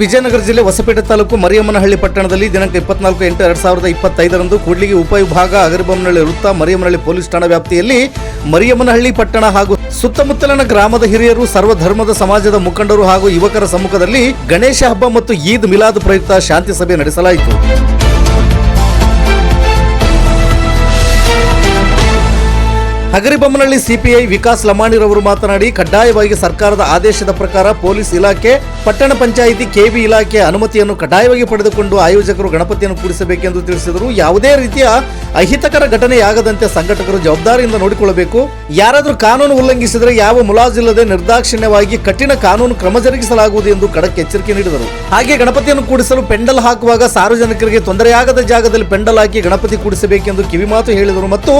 ವಿಜಯನಗರ ಜಿಲ್ಲೆ ಹೊಸಪೇಟೆ ತಾಲೂಕು ಮರಿಯಮ್ಮನಹಳ್ಳಿ ಪಟ್ಟಣದಲ್ಲಿ ದಿನಾಂಕ ಇಪ್ಪತ್ನಾಲ್ಕು ಎಂಟು ಎರಡ್ ಸಾವಿರದ ಇಪ್ಪತ್ತೈದರಂದು ಕೂಡ್ಲಿಗಿ ಉಪವಿಭಾಗ ಅಗರಿಬೊಮ್ಮನಹಳ್ಳಿ ವೃತ್ತ ಮರಿಯಮ್ಮನಹಳ್ಳಿ ಪೊಲೀಸ್ ಠಾಣಾ ವ್ಯಾಪ್ತಿಯಲ್ಲಿ ಮರಿಯಮ್ಮನಹಳ್ಳಿ ಪಟ್ಟಣ ಹಾಗೂ ಸುತ್ತಮುತ್ತಲಿನ ಗ್ರಾಮದ ಹಿರಿಯರು, ಸರ್ವಧರ್ಮದ ಸಮಾಜದ ಮುಖಂಡರು ಹಾಗೂ ಯುವಕರ ಸಮ್ಮುಖದಲ್ಲಿ ಗಣೇಶ ಹಬ್ಬ ಮತ್ತು ಈದ್ ಮಿಲಾದ್ ಪ್ರಯುಕ್ತ ಶಾಂತಿ ಸಭೆ ನಡೆಸಲಾಯಿತು. ಹಗರಿಬೊಮ್ಮನಹಳ್ಳಿ ಸಿಪಿಐ ವಿಕಾಸ್ ಲಮಾಣಿರವರು ಮಾತನಾಡಿ, ಕಡ್ಡಾಯವಾಗಿ ಸರ್ಕಾರದ ಆದೇಶದ ಪ್ರಕಾರ ಪೊಲೀಸ್ ಇಲಾಖೆ, ಪಟ್ಟಣ ಪಂಚಾಯಿತಿ, ಕೆಬಿ ಇಲಾಖೆ ಅನುಮತಿಯನ್ನು ಕಡ್ಡಾಯವಾಗಿ ಪಡೆದುಕೊಂಡು ಆಯೋಜಕರು ಗಣಪತಿಯನ್ನು ಕೂಡಿಸಬೇಕೆಂದು ತಿಳಿಸಿದರು. ಯಾವುದೇ ರೀತಿಯ ಅಹಿತಕರ ಘಟನೆಯಾಗದಂತೆ ಸಂಘಟಕರು ಜವಾಬ್ದಾರಿಯಿಂದ ನೋಡಿಕೊಳ್ಳಬೇಕು. ಯಾರಾದರೂ ಕಾನೂನು ಉಲ್ಲಂಘಿಸಿದರೆ ಯಾವ ಮುಲಾಜಿಲ್ಲದೆ ನಿರ್ದಾಕ್ಷಿಣ್ಯವಾಗಿ ಕಠಿಣ ಕಾನೂನು ಕ್ರಮ ಜರುಗಿಸಲಾಗುವುದು ಎಂದು ಖಡಕ್ ಎಚ್ಚರಿಕೆ ನೀಡಿದರು. ಹಾಗೆ ಗಣಪತಿಯನ್ನು ಕೂಡಿಸಲು ಪೆಂಡಲ್ ಹಾಕುವಾಗ ಸಾರ್ವಜನಿಕರಿಗೆ ತೊಂದರೆಯಾಗದ ಜಾಗದಲ್ಲಿ ಪೆಂಡಲ್ ಹಾಕಿ ಗಣಪತಿ ಕೂಡಿಸಬೇಕೆಂದು ಕಿವಿಮಾತು ಹೇಳಿದರು. ಮತ್ತು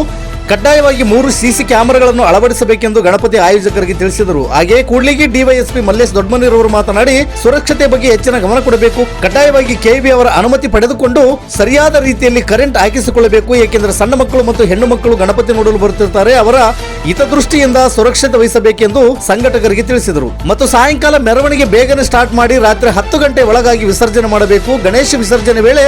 ಕಡ್ಡಾಯವಾಗಿ ಮೂರು ಸಿಸಿ ಕ್ಯಾಮೆರಾಗಳನ್ನು ಅಳವಡಿಸಬೇಕೆಂದು ಗಣಪತಿ ಆಯೋಜಕರಿಗೆ ತಿಳಿಸಿದರು. ಹಾಗೆಯೇ ಕೂಡ್ಲಿಗಿ ಡಿವೈಎಸ್ಪಿ ಮಲ್ಲೇಶ್ ದೊಡ್ಡಮನಿರವರು ಮಾತನಾಡಿ, ಸುರಕ್ಷತೆ ಬಗ್ಗೆ ಹೆಚ್ಚಿನ ಗಮನ ಕೊಡಬೇಕು. ಕಡ್ಡಾಯವಾಗಿ ಕೆಬಿ ಅವರ ಅನುಮತಿ ಪಡೆದುಕೊಂಡು ಸರಿಯಾದ ರೀತಿಯಲ್ಲಿ ಕರೆಂಟ್ ಹಾಕಿಸಿಕೊಳ್ಳಬೇಕು. ಏಕೆಂದರೆ ಸಣ್ಣ ಮಕ್ಕಳು ಮತ್ತು ಹೆಣ್ಣು ಮಕ್ಕಳು ಗಣಪತಿ ನೋಡಲು ಬರುತ್ತಿರ್ತಾರೆ. ಅವರ ಹಿತದೃಷ್ಟಿಯಿಂದ ಸುರಕ್ಷತೆ ವಹಿಸಬೇಕೆಂದು ಸಂಘಟಕರಿಗೆ ತಿಳಿಸಿದರು. ಮತ್ತು ಸಾಯಂಕಾಲ ಮೆರವಣಿಗೆ ಬೇಗನೆ ಸ್ಟಾರ್ಟ್ ಮಾಡಿ ರಾತ್ರಿ ಹತ್ತು ಗಂಟೆ ಒಳಗಾಗಿ ವಿಸರ್ಜನೆ ಮಾಡಬೇಕು. ಗಣೇಶ ವಿಸರ್ಜನೆ ವೇಳೆ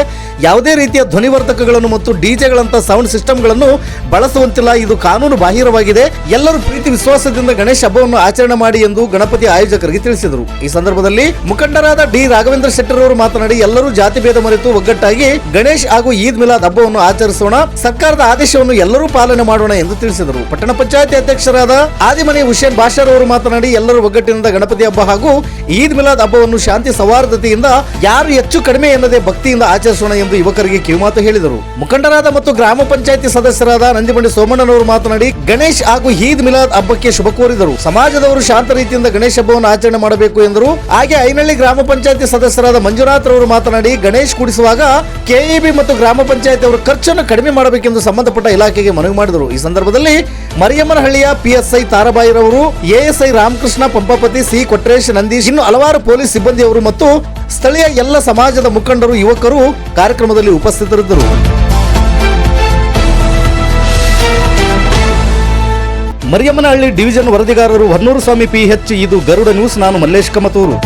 ಯಾವುದೇ ರೀತಿಯ ಧ್ವನಿವರ್ಧಕಗಳನ್ನು ಮತ್ತು ಡಿಜೆಗಳಂತಹ ಸೌಂಡ್ ಸಿಸ್ಟಮ್ಗಳನ್ನು ಬಳಸುವಂತಿಲ್ಲ. ಇದು ಕಾನೂನು ಬಾಹಿರವಾಗಿದೆ. ಎಲ್ಲರೂ ಪ್ರೀತಿ ವಿಶ್ವಾಸದಿಂದ ಗಣೇಶ ಹಬ್ಬವನ್ನು ಆಚರಣೆ ಮಾಡಿ ಎಂದು ಗಣಪತಿ ಆಯೋಜಕರಿಗೆ ತಿಳಿಸಿದರು. ಈ ಸಂದರ್ಭದಲ್ಲಿ ಮುಖಂಡರಾದ ಡಿ ರಾಘವೇಂದ್ರ ಶೆಟ್ಟರ್ ಅವರು ಮಾತನಾಡಿ, ಎಲ್ಲರೂ ಜಾತಿ ಭೇದ ಮರೆತು ಒಗ್ಗಟ್ಟಾಗಿ ಗಣೇಶ್ ಹಾಗೂ ಈದ್ ಮಿಲಾದ್ ಹಬ್ಬವನ್ನು ಆಚರಿಸೋಣ, ಸರ್ಕಾರದ ಆದೇಶವನ್ನು ಎಲ್ಲರೂ ಪಾಲನೆ ಮಾಡೋಣ ಎಂದು ತಿಳಿಸಿದರು. ಪಟ್ಟಣ ಪಂಚಾಯತಿ ಅಧ್ಯಕ್ಷರಾದ ಆದಿಮನಿ ಹುಸೇನ್ ಬಾಷಾರ್ ಅವರು ಮಾತನಾಡಿ, ಎಲ್ಲರೂ ಒಗ್ಗಟ್ಟಿನಿಂದ ಗಣಪತಿ ಹಬ್ಬ ಹಾಗೂ ಈದ್ ಮಿಲಾದ್ ಹಬ್ಬವನ್ನು ಶಾಂತಿ ಸೌಹಾರ್ದತೆಯಿಂದ ಯಾರು ಹೆಚ್ಚು ಕಡಿಮೆ ಎನ್ನದೆ ಭಕ್ತಿಯಿಂದ ಆಚರಿಸೋಣ ಎಂದು ಯುವಕರಿಗೆ ಕಿವಿಮಾತು ಹೇಳಿದರು. ಮುಖಂಡರಾದ ಮತ್ತು ಗ್ರಾಮ ಪಂಚಾಯತಿ ಸದಸ್ಯರಾದ ನಂದಿಮಂಡಿ ಸೋಮಣ್ಣನವರು ಮಾತನಾಡಿ ಗಣೇಶ್ ಹಾಗೂ ಈದ್ ಮಿಲಾದ್ ಹಬ್ಬಕ್ಕೆ ಶುಭ ಕೋರಿದರು. ಸಮಾಜದವರು ಶಾಂತ ರೀತಿಯಿಂದ ಗಣೇಶ ಹಬ್ಬವನ್ನು ಆಚರಣೆ ಮಾಡಬೇಕು ಎಂದರು. ಹಾಗೆ ಐನಹಳ್ಳಿ ಗ್ರಾಮ ಪಂಚಾಯತಿ ಸದಸ್ಯರಾದ ಮಂಜುನಾಥ್ ರವರು ಮಾತನಾಡಿ, ಗಣೇಶ್ ಕೂಡಿಸುವಾಗ ಕೆಇಬಿ ಮತ್ತು ಗ್ರಾಮ ಪಂಚಾಯತಿ ಅವರ ಖರ್ಚನ್ನು ಕಡಿಮೆ ಮಾಡಬೇಕೆಂದು ಸಂಬಂಧಪಟ್ಟ ಇಲಾಖೆಗೆ ಮನವಿ ಮಾಡಿದರು. ಈ ಸಂದರ್ಭದಲ್ಲಿ ಮರಿಯಮ್ಮನಹಳ್ಳಿಯ ಪಿಎಸ್ಐ ತಾರಾಬಾಯಿರವರು, ಎಎಸ್ಐ ರಾಮಕೃಷ್ಣ ಪಂಪಾಪತಿ, ಸಿ ಕೊಟ್ರೇಶ್ ನಂದೀಶ್, ಇನ್ನು ಹಲವಾರು ಪೊಲೀಸ್ ಸಿಬ್ಬಂದಿಯವರು ಮತ್ತು ಸ್ಥಳೀಯ ಎಲ್ಲ ಸಮಾಜದ ಮುಖಂಡರು, ಯುವಕರು ಕಾರ್ಯಕ್ರಮದಲ್ಲಿ ಉಪಸ್ಥಿತರಿದ್ದರು. ಮರಿಯಮ್ಮನಹಳ್ಳಿ ಡಿವಿಜನ್ ವರದಿಗಾರರು ಹೊನ್ನೂರು ಸ್ವಾಮಿ ಪಿಎಚ್, ಇದು ಗರುಡ ನ್ಯೂಸ್. ನಾನು Mallesh Kamatur.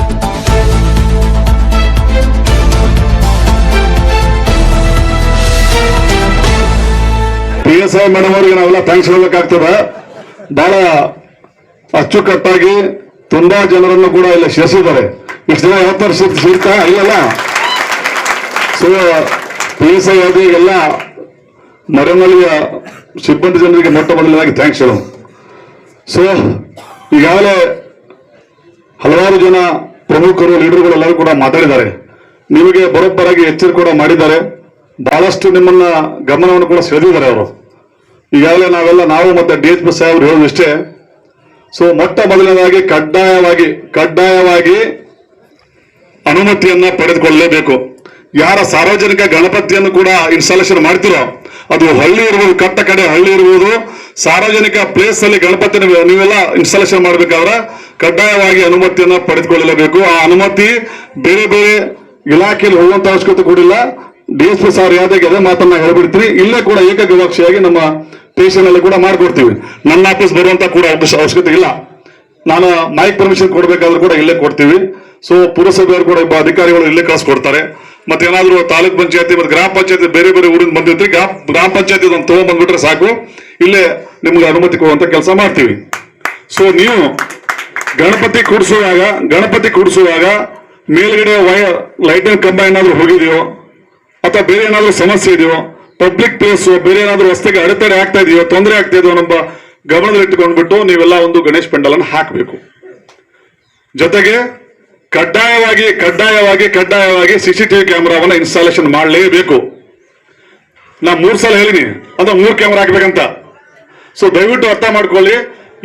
S I madam ಅವರಿಗೆ ಥ್ಯಾಂಕ್ಸ್ ಹೇಳಬೇಕಾಗ್ತದ ಬಹಳ ಅಚ್ಚುಕಟ್ಟಾಗಿ ತುಂಬಾ ಜನರನ್ನು ಕೂಡ ಇಲ್ಲಿ ಸೇರಿಸಿದ್ದಾರೆ ಇಷ್ಟು ಜನ ಯಾವತ್ತಾರು ಸಿಗ್ತಾ ಇಲ್ಲಲ್ಲ ಸೊ ಪಿ ಎಸ್ ಐ ಎಲ್ಲ ಮರೆಮಲ್ಲಿಯ ಸಿಬ್ಬಂದಿ ಜನರಿಗೆ ಮೊಟ್ಟ ಮೊದಲನೇದಾಗಿ ಥ್ಯಾಂಕ್ಸ್ ಹೇಳು ಸೊ ಈಗಾಗಲೇ ಹಲವಾರು ಜನ ಪ್ರಮುಖರು, ಲೀಡರ್ಗಳು ಎಲ್ಲರೂ ಕೂಡ ಮಾತಾಡಿದ್ದಾರೆ. ನಿಮಗೆ ಬರೋಬ್ಬರಾಗಿ ಎಚ್ಚರಿಕೆ ಕೂಡ ಮಾಡಿದ್ದಾರೆ. ಬಹಳಷ್ಟು ನಿಮ್ಮನ್ನ ಗಮನವನ್ನು ಕೂಡ ಸೆಳೆದಿದ್ದಾರೆ ಅವರು. ಈಗಾಗಲೇ ನಾವೆಲ್ಲ, ನಾವು ಮತ್ತೆ ಡಿ ಎಚ್ ಪಿ ಸಾಹೇಬ್ರು ಹೇಳೋದಿಷ್ಟೇ ಸೊ ಮೊಟ್ಟ ಮೊದಲನೇದಾಗಿ ಕಡ್ಡಾಯವಾಗಿ ಕಡ್ಡಾಯವಾಗಿ ಅನುಮತಿಯನ್ನ ಪಡೆದುಕೊಳ್ಳಲೇಬೇಕು. ಯಾರ ಸಾರ್ವಜನಿಕ ಗಣಪತಿಯನ್ನು ಕೂಡ ಇನ್ಸ್ಟಾಲೇಷನ್ ಮಾಡ್ತಿರೋ, ಅದು ಹಳ್ಳಿ ಇರ್ಬೋದು, ಕಟ್ಟ ಕಡೆ ಹಳ್ಳಿ ಇರ್ಬೋದು, ಸಾರ್ವಜನಿಕ ಪ್ಲೇಸ್ ಅಲ್ಲಿ ಗಣಪತಿ ನೀವೆಲ್ಲ ಇನ್ಸ್ಟಾಲೇಷನ್ ಮಾಡ್ಬೇಕಾದ್ರೆ ಕಡ್ಡಾಯವಾಗಿ ಅನುಮತಿಯನ್ನ ಪಡೆದುಕೊಳ್ಳಲೇಬೇಕು. ಆ ಅನುಮತಿ ಬೇರೆ ಬೇರೆ ಇಲಾಖೆಯಲ್ಲಿ ಹೋಗುವಂತ ಅವಶ್ಯಕತೆ ಕೂಡಿಲ್ಲ ಡಿ ಎಸ್ ಪಿ ಸಾರ್ ಯಾವ್ದಾಗಿ ಅದೇ ಮಾತನ್ನ ಹೇಳ್ಬಿಡ್ತೀರಿ ಇಲ್ಲೇ ಕೂಡ ಏಕಗವಾಕ್ಷಿಯಾಗಿ ನಮ್ಮ ಸ್ಟೇಷನ್ ಅಲ್ಲಿ ಕೂಡ ಮಾಡ್ಕೊಡ್ತೀವಿ. ನನ್ನ ಆಫೀಸ್ ಬರುವಂತ ಕೂಡ ಅವಶ್ಯ- ಅವಶ್ಯಕತೆ ಇಲ್ಲ. ನಾನು ಮೈಕ್ ಪರ್ಮಿಷನ್ ಕೊಡ್ಬೇಕಾದ್ರೂ ಕೂಡ ಇಲ್ಲೇ ಕೊಡ್ತೀವಿ. ಸೊ ಪುರಸಭೆಯವರು ಕೂಡ ಒಬ್ಬ ಅಧಿಕಾರಿಗಳು ಇಲ್ಲೇ ಕಳಿಸ್ಕೊಡ್ತಾರೆ ಮತ್ತೆ ಏನಾದ್ರು ತಾಲೂಕ್ ಪಂಚಾಯತಿ ಮತ್ತೆ ಗ್ರಾಮ ಪಂಚಾಯತಿ ಬೇರೆ ಬೇರೆ ಊರಿಂದ ಬಂದಿರ್ತೀವಿ ಗ್ರಾಮ ಪಂಚಾಯತಿ ಒಂದು ತಗೊಂಡ್ಬಂದ್ಬಿಟ್ರೆ ಸಾಕು. ಇಲ್ಲೇ ನಿಮ್ಗೆ ಅನುಮತಿ ಕೊಡುವಂತ ಕೆಲಸ ಮಾಡ್ತೀವಿ. ಸೊ ನೀವು ಗಣಪತಿ ಕೂಡಿಸುವಾಗ ಗಣಪತಿ ಕೂಡಿಸುವಾಗ ಮೇಲ್ಗಡೆ ವೈರ್ ಲೈಟಿನ ಕಂಬ ಏನಾದ್ರು ಹೋಗಿದೆಯೋ, ಅಥವಾ ಬೇರೆ ಏನಾದ್ರು ಸಮಸ್ಯೆ ಇದೆಯೋ ಪಬ್ಲಿಕ್ ಪ್ಲೇಸ್ ಬೇರೆ ಏನಾದ್ರು ರಸ್ತೆಗೆ ಅಡೆತಡೆ ಆಗ್ತಾ ಇದೆಯೋ, ತೊಂದರೆ ಆಗ್ತಾ ಇದೆಯೋ ನಮ್ಮ ಗಮನದಲ್ಲಿಟ್ಟುಕೊಂಡ್ಬಿಟ್ಟು ನೀವೆಲ್ಲ ಒಂದು ಗಣೇಶ್ ಪೆಂಡಲನ್ನು ಹಾಕಬೇಕು. ಜೊತೆಗೆ ಕಡ್ಡಾಯವಾಗಿ ಕಡ್ಡಾಯವಾಗಿ ಕಡ್ಡಾಯವಾಗಿ ಸಿಸಿಟಿವಿ ಕ್ಯಾಮೆರಾವನ್ನ ಇನ್ಸ್ಟಾಲೇಷನ್ ಮಾಡಲೇಬೇಕು. ನಾ ಮೂರು ಸಲ ಹೇಳಿನಿ ಅಂದ್ರೆ ಮೂರು ಕ್ಯಾಮೆರಾ ಹಾಕ್ಬೇಕಂತ. ಸೊ ದಯವಿಟ್ಟು ಅರ್ಥ ಮಾಡ್ಕೊಳ್ಳಿ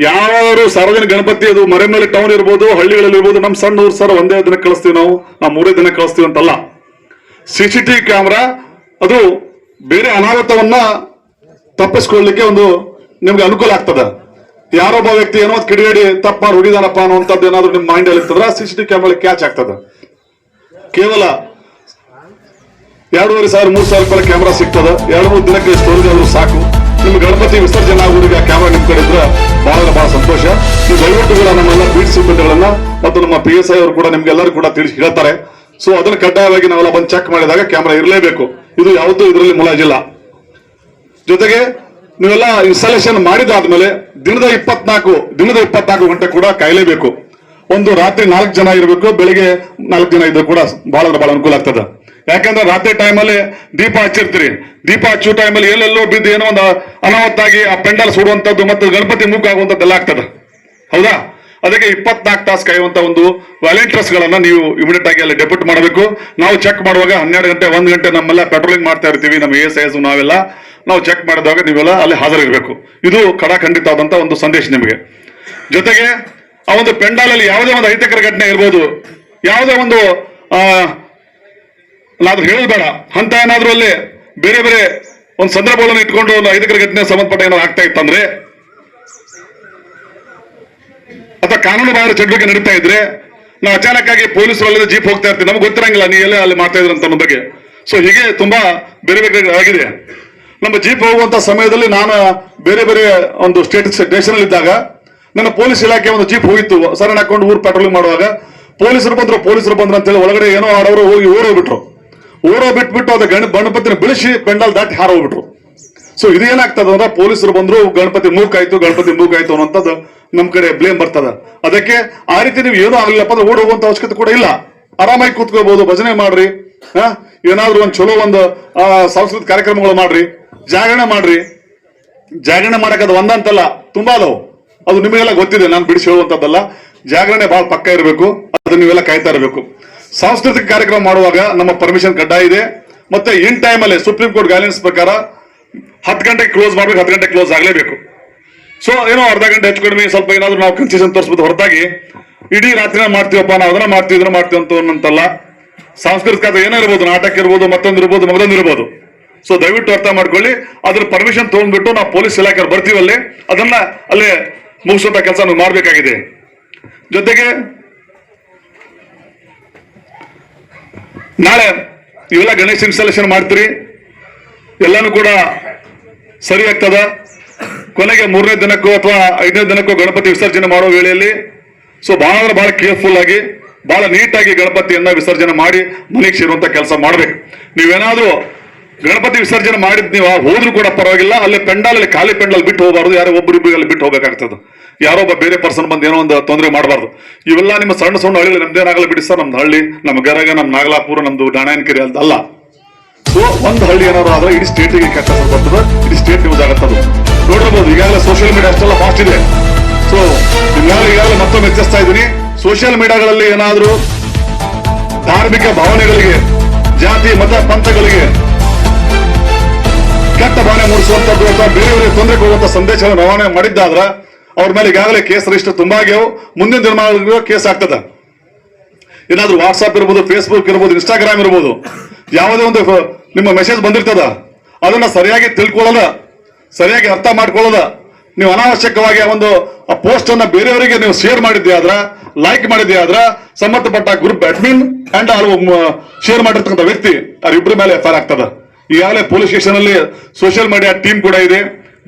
ಯಾರು ಸಾರ್ವಜನಿಕ ಗಣಪತಿ, ಅದು ಮರೆ ಮೇಲೆ ಟೌನ್ ಇರ್ಬೋದು, ಹಳ್ಳಿಗಳಲ್ಲಿ ಇರ್ಬೋದು ನಮ್ಮ ಸಣ್ಣ ಊರು ಸರ್ ಒಂದೇ ದಿನ ಕಳಿಸ್ತೀವಿ ನಾವು ನಾವು ಮೂರೇ ದಿನ ಕಳಿಸ್ತೀವಿ ಅಂತಲ್ಲ. ಸಿಸಿಟಿವಿ ಕ್ಯಾಮ್ರಾ ಅದು ಬೇರೆ ಅನಾಹುತವನ್ನ ತಪ್ಪಿಸ್ಕೊಳ್ಳಿಕ್ಕೆ ಒಂದು ನಿಮ್ಗೆ ಅನುಕೂಲ ಆಗ್ತದ. ಯಾರೊಬ್ಬ ವ್ಯಕ್ತಿ ಏನೋ ಕಿಡಿಗಡಿ ತಪ್ಪು ಮಾಡಿ ಹೊಡಿದಾನಪ್ಪ ಅನ್ನುವಂಥದ್ದು ಏನಾದ್ರು ನಿಮ್ಮ ಮೈಂಡ್ ಅಲ್ಲಿ ಇರ್ತದ್ರ ಟಿ ಕ್ಯಾಮ್ರಾ ಕ್ಯಾಚ್ ಆಗ್ತದ. ಕೇವಲ ಎರಡೂವರೆ ಸಾವಿರ, ಮೂರು ಸಾವಿರ ರೂಪಾಯಿ ಕ್ಯಾಮ್ರಾ ಸಿಗ್ತದ. ಎರಡು, ಮೂರು ದಿನಕ್ಕೆ ಸ್ಟೋರೇಜ್ ಆದ್ರೂ ಸಾಕು. ನಿಮ್ ಗಣಪತಿ ವಿಸರ್ಜನೆ ಆಗುವ ಕ್ಯಾಮ್ರಾ ನಿಮ್ ಕಡೆ ಇದ್ರೆ ಬಹಳ ಬಹಳ ಸಂತೋಷ. ಈ ದಯವಿಟ್ಟು ಕೂಡ ನಮ್ಮೆಲ್ಲ ಬೀಟ್ ಸಿಬ್ಬಂದಿಗಳನ್ನ ಮತ್ತು ನಮ್ಮ ಪಿ ಎಸ್ ಐ ಅವರು ಕೂಡ ನಿಮ್ಗೆಲ್ಲರೂ ಕೂಡ ತಿಳಿಸಿ ಹೇಳ್ತಾರೆ. ಸೊ ಅದನ್ನ ಕಡ್ಡಾಯವಾಗಿ ನಾವೆಲ್ಲ ಬಂದು ಚೆಕ್ ಮಾಡಿದಾಗ ಕ್ಯಾಮ್ರಾ ಇರಲೇಬೇಕು. ಇದು ಯಾವತ್ತೂ ಇದರಲ್ಲಿ ಮುಲಾಜಿಲ್ಲ ಜೊತೆಗೆ ನೀವೆಲ್ಲ ಇನ್ಸ್ಟಾಲೇಷನ್ ಮಾಡಿದಾದ್ಮೇಲೆ ದಿನದ ಇಪ್ಪತ್ನಾಲ್ಕು ದಿನದ ಇಪ್ಪತ್ನಾಲ್ಕು ಗಂಟೆ ಕೂಡ ಕಾಯಲೇಬೇಕು. ಒಂದು ರಾತ್ರಿ ನಾಲ್ಕು ಜನ ಇರಬೇಕು, ಬೆಳಿಗ್ಗೆ ನಾಲ್ಕು ಜನ ಇದ್ರು ಕೂಡ ಬಹಳ ಬಹಳ ಅನುಕೂಲ ಆಗ್ತದೆ. ಯಾಕಂದ್ರೆ ರಾತ್ರಿ ಟೈಮಲ್ಲಿ ದೀಪ ಹಚ್ಚಿರ್ತೀರಿ. ದೀಪ ಹಚ್ಚೋ ಟೈಮಲ್ಲಿ ಎಲ್ಲೆಲ್ಲೋ ಬಿದ್ದು ಏನೋ ಒಂದು ಅನಾಹುತಾಗಿ ಆ ಪೆಂಡಲ್ ಸುಡುವಂತದ್ದು ಮತ್ತು ಗಣಪತಿ ಮೂಕ್ ಆಗುವಂತದ್ದೆಲ್ಲ ಆಗ್ತದೆ. ಹೌದಾ? ಅದಕ್ಕೆ ಇಪ್ಪತ್ನಾಲ್ಕು ತಾಸು ಕಾಯುವಂತ ಒಂದು ವಾಲಂಟಿಯರ್ಸ್ ಗಳನ್ನ ನೀವು ಇಮಿಡಿಯೇಟ್ ಆಗಿ ಅಲ್ಲಿ ಡೆಪ್ಯೂಟ್ ಮಾಡಬೇಕು. ನಾವು ಚೆಕ್ ಮಾಡುವಾಗ ಹನ್ನೆರಡು ಗಂಟೆ, ಒಂದು ಗಂಟೆ ನಮ್ಮೆಲ್ಲ ಪೆಟ್ರೋಲಿಂಗ್ ಮಾಡ್ತಾ ಇರ್ತೀವಿ, ನಮ್ಮ ಎಸ್ ಐಸ್ ನಾವೆಲ್ಲ. ನಾವು ಚೆಕ್ ಮಾಡಿದಾಗ ನೀವೆಲ್ಲ ಅಲ್ಲಿ ಹಾಜರಿರಬೇಕು. ಇದು ಖಡಾಖಂಡಿತವಾದಂತ ಒಂದು ಸಂದೇಶ ನಿಮಗೆ. ಜೊತೆಗೆ ಆ ಒಂದು ಪೆಂಡಾಲಲ್ಲಿ ಯಾವುದೇ ಒಂದು ಅಹಿತಕರ ಘಟನೆ ಇರ್ಬೋದು, ಯಾವುದೇ ಒಂದು ನಾದ್ರು ಹೇಳೋದು ಬೇಡ. ಅಂತ ಏನಾದರೂ ಅಲ್ಲಿ ಬೇರೆ ಬೇರೆ ಒಂದು ಸಂದರ್ಭಗಳನ್ನು ಇಟ್ಕೊಂಡು ಒಂದು ಅಹಿತಕರ ಘಟನೆ ಸಂಬಂಧಪಟ್ಟ ಏನಾದ್ರು ಆಗ್ತಾ ಇತ್ತಂದ್ರೆ ಅಥವಾ ಕಾನೂನು ಬಾಹಿರ ಚಟುವಟಿಕೆ ನಡೀತಾ ಇದ್ರೆ ನಾವು ಅಚಾನಕ್ ಆಗಿ ಪೊಲೀಸರು ಅಲ್ಲದೆ ಜೀಪ್ ಹೋಗ್ತಾ ಇರ್ತೀವಿ. ನಮ್ಗೆ ಗೊತ್ತಿರಂಗಿಲ್ಲ, ನೀ ಎಲ್ಲೇ ಅಲ್ಲಿ ಮಾಡ್ತಾ ಇದ್ರ ಅಂತ ಬಗ್ಗೆ. ಸೊ ಹೀಗೆ ತುಂಬಾ ಬೇರೆ ಬೇರೆ ಆಗಿದೆ. ನಮ್ಮ ಜೀಪ್ ಹೋಗುವಂತ ಸಮಯದಲ್ಲಿ ನಾನು ಬೇರೆ ಬೇರೆ ಒಂದು ಸ್ಟೇಟ್ ಸ್ಟೇಷನ್ ಇದ್ದಾಗ ನನ್ನ ಪೊಲೀಸ್ ಇಲಾಖೆ ಒಂದು ಜೀಪ್ ಹೋಗಿತ್ತು. ಸರಣ ಹಾಕೊಂಡು ಊರು ಪೆಟ್ರೋಲಿಂಗ್ ಮಾಡುವಾಗ ಪೊಲೀಸರು ಬಂದ್ರು ಪೊಲೀಸರು ಬಂದ್ರು ಅಂತೇಳಿ ಒಳಗಡೆ ಏನೋ ಆಡೋರು ಹೋಗಿ ಓಡೋಗ್ಬಿಟ್ರು. ಓಡೋಗ್ಬಿಟ್ಬಿಟ್ಟು ಅದು ಗಣ ಗಣಪತಿನ ಬೆಳೆಸಿ ಪೆಂಡಲ್ ದಾಟಿ ಹಾರೋಗ್ಬಿಟ್ರು. ಸೊ ಇದು ಏನಾಗ್ತದ ಅಂದ್ರೆ ಪೊಲೀಸರು ಬಂದ್ರು, ಗಣಪತಿ ಮೂಕಾಯ್ತು ಗಣಪತಿ ಮೂಕಾಯ್ತು ಅನ್ನೋಂಥದ್ದು ನಮ್ ಕಡೆ ಬ್ಲೇಮ್ ಬರ್ತದ. ಅದಕ್ಕೆ ಆ ರೀತಿ ನೀವು ಏನೂ ಆಗ್ಲಿಲ್ಲಪ್ಪ ಅಂದ್ರೆ ಓಡ್ ಹೋಗುವಂತ ಅವಶ್ಯಕತೆ ಕೂಡ ಇಲ್ಲ. ಆರಾಮಾಗಿ ಕೂತ್ಕೋಬಹುದು, ಭಜನೆ ಮಾಡ್ರಿ, ಹಾ? ಏನಾದ್ರೂ ಒಂದ್ ಚಲೋ ಒಂದು ಸಾಂಸ್ಕೃತಿಕ ಕಾರ್ಯಕ್ರಮಗಳು ಮಾಡ್ರಿ, ಜಾಗರಣೆ ಮಾಡ್ರಿ. ಜಾಗರಣೆ ಮಾಡಕ್ ಅದು ಒಂದಂತಲ್ಲ ತುಂಬಾ ಅದಾವು. ಅದು ನಿಮಗೆಲ್ಲ ಗೊತ್ತಿದೆ, ನಾನು ಬಿಡಿಸಿ ಹೇಳುವಂತದ್ದಲ್ಲ. ಜಾಗರಣೆ ಬಹಳ ಪಕ್ಕ ಇರಬೇಕು, ಅದು ನೀವೆಲ್ಲ ಕಾಯ್ತಾ ಇರಬೇಕು. ಸಾಂಸ್ಕೃತಿಕ ಕಾರ್ಯಕ್ರಮ ಮಾಡುವಾಗ ನಮ್ಮ ಪರ್ಮಿಷನ್ ಕಡ್ಡಾಯ ಇದೆ. ಮತ್ತೆ ಇನ್ ಟೈಮ್ ಅಲ್ಲಿ ಸುಪ್ರೀಂ ಕೋರ್ಟ್ ಗೈಡ್ಲೈನ್ಸ್ ಪ್ರಕಾರ ಹತ್ತು ಗಂಟೆಗೆ ಕ್ಲೋಸ್ ಮಾಡ್ಬೇಕು, ಹತ್ತು ಗಂಟೆಗೆ ಕ್ಲೋಸ್ ಆಗಲೇಬೇಕು. ಸೊ ಏನೋ ಅರ್ಧ ಗಂಟೆ ಹೆಚ್ಚು ಕಡಿಮೆ, ಸ್ವಲ್ಪ ಏನಾದರೂ ನಾವು ಕನ್ಸೆಷನ್ ತೋರಿಸ್ಬೋದು ಹೊರತಾಗಿ, ಇಡೀ ರಾತ್ರಿನ ಮಾಡ್ತೀವಪ್ಪ, ನಾವು ಅದನ್ನ ಮಾಡ್ತೀವಿ, ಇದನ್ನ ಮಾಡ್ತೀವಿ ಅಂತ ಅನ್ನಂತಲ್ಲ. ಸಾಂಸ್ಕೃತಿಕ ಏನೋ ಇರ್ಬೋದು, ನಾಟಕ ಇರ್ಬೋದು, ಮತ್ತೊಂದು ಇರ್ಬೋದು, ಮಗದೊಂದು ಇರ್ಬೋದು. ಸೊ ದಯವಿಟ್ಟು ಅರ್ಥ ಮಾಡ್ಕೊಳ್ಳಿ. ಅದ್ರ ಪರ್ಮಿಷನ್ ತೊಗೊಂಡ್ಬಿಟ್ಟು ನಾವು ಪೊಲೀಸ್ ಇಲಾಖೆ ಬರ್ತೀವಲ್ಲಿ ಅದನ್ನ ಅಲ್ಲೇ ಮುಗಿಸುವಂತ ಕೆಲಸ ನಾವು ಮಾಡಬೇಕಾಗಿದೆ. ಜೊತೆಗೆ, ನಾಳೆ ಇವೆಲ್ಲ ಗಣೇಶ ಇನ್ಸ್ಟಾಲೇಷನ್ ಮಾಡ್ತೀರಿ. ಎಲ್ಲಾನು ಕೂಡ ಸರಿ ಆಗ್ತದ? ಕೊನೆಗೆ ಮೂರನೇ ದಿನಕ್ಕೂ ಅಥವಾ ಐದನೇ ದಿನಕ್ಕೂ ಗಣಪತಿ ವಿಸರ್ಜನೆ ಮಾಡೋ ವೇಳೆಯಲ್ಲಿ ಸೊ ಬಹಳ ಅಂದ್ರೆ ಬಹಳ ಕೇರ್ಫುಲ್ ಆಗಿ, ಬಹಳ ನೀಟಾಗಿ ಗಣಪತಿಯನ್ನ ವಿಸರ್ಜನೆ ಮಾಡಿ ಮನೆಗೆ ಸೇರುವಂತ ಕೆಲಸ ಮಾಡ್ಬೇಕು. ನೀವೇನಾದ್ರೂ ಗಣಪತಿ ವಿಸರ್ಜನೆ ಮಾಡಿದ್ ನೀವು ಹೋದ್ರೂ ಕೂಡ ಪರವಾಗಿಲ್ಲ, ಅಲ್ಲಿ ಪೆಂಡಾಲ್ ಖಾಲಿ ಪೆಂಡಲ್ ಬಿಟ್ಟು ಹೋಗಬಾರ್ದು, ಯಾರೋ ಒಬ್ಬರಿಬ್ಬರಿಗೆ ಅಲ್ಲಿ ಬಿಟ್ಟು ಹೋಗಬೇಕಾಗ್ತದೆ. ಯಾರೋ ಒಬ್ಬ ಬೇರೆ ಪರ್ಸನ್ ಬಂದು ಏನೋ ಒಂದು ತೊಂದರೆ ಮಾಡಬಾರ್ದು. ಇವೆಲ್ಲ ನಿಮ್ಮ ಸಣ್ಣ ಸಣ್ಣ ಹಳ್ಳಿ ನಮ್ದೇನಾಗಲ್ಲ ಬಿಡಿ ಸರ್, ನಮ್ದು ಹಳ್ಳಿ, ನಮ್ಮ ಗರಗ, ನಮ್ಮ ನಾಗಲಾಪುರ, ನಮ್ದು ಡಾಣಾಯನಕೆರೆ ಅಂತ ಅಲ್ಲ ಸೊ ಒಂದು ಹಳ್ಳಿ ಏನಾದ್ರು ಆದ್ರೆ ಇಡೀ ಸ್ಟೇಟಿಗೆ ಹೆಸರು ಬರ್ತದೆ ಇಡೀ ಸ್ಟೇಟ್ ನ್ಯೂಸ್ ಅದು ನೋಡಿರ್ಬೋದು ಈಗಾಗಲೇ ಸೋಷಿಯಲ್ ಮೀಡಿಯಾ ಅಷ್ಟೆಲ್ಲ ಫಾಸ್ಟ್ ಇದೆ. ಸೊ ನಿಮ್ಮೆಲ್ಲ ಈಗಾಗಲೇ ಮತ್ತೊಮ್ಮೆ ಎಚ್ಚರಿಸ್ತಾ ಇದ್ದೀನಿ. ಸೋಷಿಯಲ್ ಮೀಡಿಯಾಗಳಲ್ಲಿ ಏನಾದರೂ ಧಾರ್ಮಿಕ ಭಾವನೆಗಳಿಗೆ, ಜಾತಿ, ಮತ, ಪಂಥಗಳಿಗೆ ಕೆಟ್ಟ ಭಾವನೆ ಮೂಡಿಸುವಂತದ್ದು ಅಥವಾ ಬೇರೆಯವರಿಗೆ ತೊಂದರೆ ಕೊಡುವಂತ ಸಂದೇಶ ರವಾನೆ ಮಾಡಿದ್ದಾದ್ರ ಅವ್ರ ಮೇಲೆ ಈಗಾಗಲೇ ಕೇಸ್ ರಿಜಿಸ್ಟರ್ ತುಂಬಾ ಆಗ್ಯಾವ. ಮುಂದಿನ ದಿನಮಾನಗಳಿಗೂ ಕೇಸ್ ಆಗ್ತದ. ಏನಾದ್ರೂ ವಾಟ್ಸ್ಆಪ್ ಇರ್ಬೋದು ಫೇಸ್ಬುಕ್ ಇರ್ಬೋದು ಇನ್ಸ್ಟಾಗ್ರಾಮ್ ಇರ್ಬೋದು, ಯಾವುದೇ ಒಂದು ನಿಮ್ಮ ಮೆಸೇಜ್ ಬಂದಿರ್ತದ? ಅದನ್ನ ಸರಿಯಾಗಿ ತಿಳ್ಕೊಳ್ಳೋದ, ಸರಿಯಾಗಿ ಅರ್ಥ ಮಾಡ್ಕೊಳ್ಳೋದ. ನೀವು ಅನಾವಶ್ಯಕವಾಗಿ ಒಂದು, ಆ ಪೋಸ್ಟ್ ಅನ್ನ ಬೇರೆಯವರಿಗೆ ನೀವು ಶೇರ್ ಮಾಡಿದ್ದೆ ಆದ್ರ ಲೈಕ್ ಮಾಡಿದ್ದೆ ಆದ್ರ, ಸಂಬಂಧಪಟ್ಟ ಗ್ರೂಪ್ ಅಡ್ಮಿನ್ ಅಂಡ್ ಶೇರ್ ಮಾಡಿರ್ತಕ್ಕಂಥ ವ್ಯಕ್ತಿ ಅವ್ರಿಬ್ರ ಮೇಲೆ ಎಫ್ ಆಗ್ತದ. ಈಗಾಗಲೇ ಪೊಲೀಸ್ ಸ್ಟೇಷನ್ ಅಲ್ಲಿ ಸೋಷಿಯಲ್ ಮೀಡಿಯಾ ಟೀಮ್ ಕೂಡ ಇದೆ.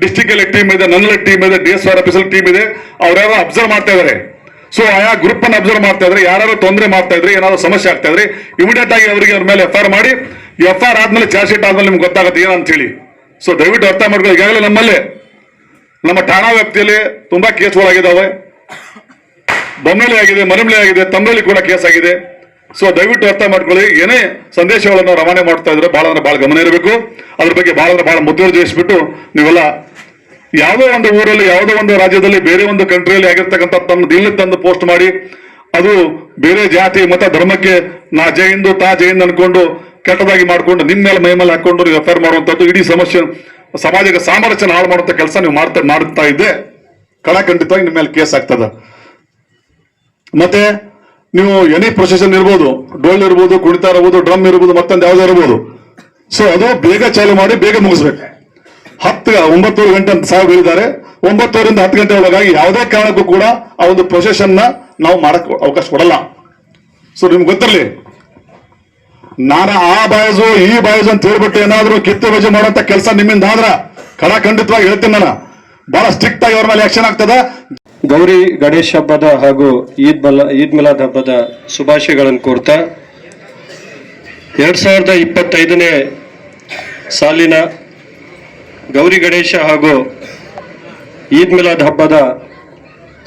ಡಿಸ್ಟಿಕ್ ಅಲ್ಲಿ ಟೀಮ್ ಇದೆ ನನ್ನ ಟೀಮ್ ಇದೆ ಡಿ ಎಸ್ ಆರ್ ಆಫೀಸಲ್ಲಿ ಟೀಮ್ ಇದೆ. ಅವ್ರ್ಯಾರು ಅಬ್ಸರ್ವ್ ಮಾಡ್ತಾ ಇದಾರೆ. ಸೊ ಆಯಾ ಗ್ರೂಪ್ ಅನ್ನು ಅಬ್ಸರ್ವ್ ಮಾಡ್ತಾ ಇದ್ರೆ. ಯಾರು ತೊಂದರೆ ಮಾಡ್ತಾ ಇದ್ರೆ, ಏನಾದ್ರು ಸಮಸ್ಯೆ ಆಗ್ತಾ ಇದ್ರೆ ಇಮಿಡಿಯೇಟ್ ಆಗಿ ಅವರಿಗೆ ಅವ್ರ ಮೇಲೆ ಎಫ್ ಆರ್ ಮಾಡಿ ಎಫ್ ಆರ್ ಆದ್ಮೇಲೆ ಚಾರ್ಜ್ ಶೀಟ್ ಆದ್ಮೇಲೆ ನಿಮ್ಗೆ ಗೊತ್ತಾಗುತ್ತೆ ಏನಂತ ಹೇಳಿ ಸೊ ದಯವಿಟ್ಟು ಅರ್ಥ ಮಾಡ್ಕೊಳ್ಳಿ. ಈಗಾಗಲೇ ನಮ್ಮಲ್ಲಿ, ನಮ್ಮ ಠಾಣಾ ವ್ಯಾಪ್ತಿಯಲ್ಲಿ ತುಂಬಾ ಕೇಸ್ಗಳಾಗಿದ್ದಾವೆ. ಬೊಮ್ಮೆಲೆ ಆಗಿದೆ ಮರಿಮಳೆ ಆಗಿದೆ ತಮ್ಮಲ್ಲಿ ಕೂಡ ಕೇಸ್ ಆಗಿದೆ. ಸೊ ದಯವಿಟ್ಟು ಅರ್ಥ ಮಾಡ್ಕೊಳ್ಳಿ. ಏನೇ ಸಂದೇಶಗಳನ್ನು ರವಾನೆ ಮಾಡ್ತಾ ಇದ್ರೆ ಬಹಳ ಅಂದ್ರೆ ಬಹಳ ಗಮನ ಇರಬೇಕು. ಅದ್ರ ಬಗ್ಗೆ ಬಹಳ ಅಂದ್ರೆ ಬಹಳ ಮುತುವರ್ಜಿ ವಹಿಸ್ಬಿಟ್ಟು ನೀವೆಲ್ಲ ಯಾವುದೋ ಒಂದು ಊರಲ್ಲಿ, ಯಾವುದೋ ಒಂದು ರಾಜ್ಯದಲ್ಲಿ, ಬೇರೆ ಒಂದು ಕಂಟ್ರಿಯಲ್ಲಿ ಆಗಿರ್ತಕ್ಕಂಥ ತನ್ನ ದಿಲ್ಲಿ ತಂದು ಪೋಸ್ಟ್ ಮಾಡಿ, ಅದು ಬೇರೆ ಜಾತಿ, ಮತ, ಧರ್ಮಕ್ಕೆ ನಾ ಜೈ ಹಿಂದು, ತಾ ಜೈ ಹಿಂದ್ ಅನ್ಕೊಂಡು ಕೆಟ್ಟದಾಗಿ ಮಾಡ್ಕೊಂಡು ನಿಮ್ಮ ಮೇಲೆ ಮೈ ಮೇಲೆ ಹಾಕೊಂಡು ನೀವು ಎಫ್ಐಆರ್ ಮಾಡುವಂಥದ್ದು ಇಡೀ ಸಮಸ್ಯೆ, ಸಮಾಜಕ್ಕೆ ಸಾಮರಸ್ಯನ ಹಾಳು ಮಾಡುವಂಥ ಕೆಲಸ ನೀವು ಮಾಡ್ತಾ ಮಾಡ್ತಾ ಇದ್ದೆ. ಕಳಖಂಡಿತವಾಗಿ ನಿಮ್ಮ ಮೇಲೆ ಕೇಸ್ ಆಗ್ತದೆ. ಮತ್ತೆ ನೀವು ಎನಿ ಪ್ರೊಸೆಷನ್ ಇರ್ಬೋದು ಡೋಲ್ ಇರ್ಬೋದು, ಕುಣಿತ ಇರ್ಬೋದು, ಡ್ರಮ್ ಇರ್ಬೋದು, ಮತ್ತೊಂದು ಯಾವ್ದು ಇರ್ಬೋದು. ಸೊ ಅದು ಬೇಗ ಚಾಲು ಮಾಡಿ ಬೇಗ ಮುಗಿಸ್ಬೇಕು. ಹತ್ತು, ಒಂಬತ್ತೂವರೆ ಗಂಟೆ ಅಂತ ಸಾಹೇಬ್ ಹೇಳಿದ್ದಾರೆ. ಒಂಬತ್ತುವರಿಂದ ಹತ್ತು ಗಂಟೆ ಒಳಗಾಗಿ ಯಾವುದೇ ಕಾರಣಕ್ಕೂ ಕೂಡ ಆ ಒಂದು ಪ್ರೊಸೆಷನ್ನ ನಾವು ಮಾಡಕ್ಕೆ ಅವಕಾಶ ಕೊಡಲ್ಲ. ಸೊ ನಿಮ್ಗೆ ಗೊತ್ತಿರಲಿ ನಾನು ಆ ಬಾಯಸು, ಈ ಬಾಯಸು ಅಂತ ಹೇಳ್ಬಿಟ್ಟು ಏನಾದ್ರು ಕಿತ್ತು ಬಜೆ ಮಾಡೋಂಥ ಕೆಲಸ ನಿಮ್ಮಿಂದ ಆದ್ರ ಖಂಡಿತವಾಗಿ ಹೇಳ್ತೀನಿ ನಾನು. ಬಹಳ ಸ್ಟ್ರಿಕ್ಟ್ ಆಗಿ ಅವ್ರ ಮೇಲೆ ಆಕ್ಷನ್ ಆಗ್ತದ. ಗೌರಿ ಗಣೇಶ್ ಹಬ್ಬದ ಹಾಗೂ ಈದ್ ಮಲ ಈದ್ ಮಿಲಾದ್ ಹಬ್ಬದ ಶುಭಾಶಯಗಳನ್ನು ಕೋರ್ತಾ, ಎರಡ್ ಸಾವಿರದ ಇಪ್ಪತ್ತೈದನೇ ಸಾಲಿನ ಗೌರಿ ಗಣೇಶ ಹಾಗೂ ಈದ್ ಮಿಲಾದ್ ಹಬ್ಬದ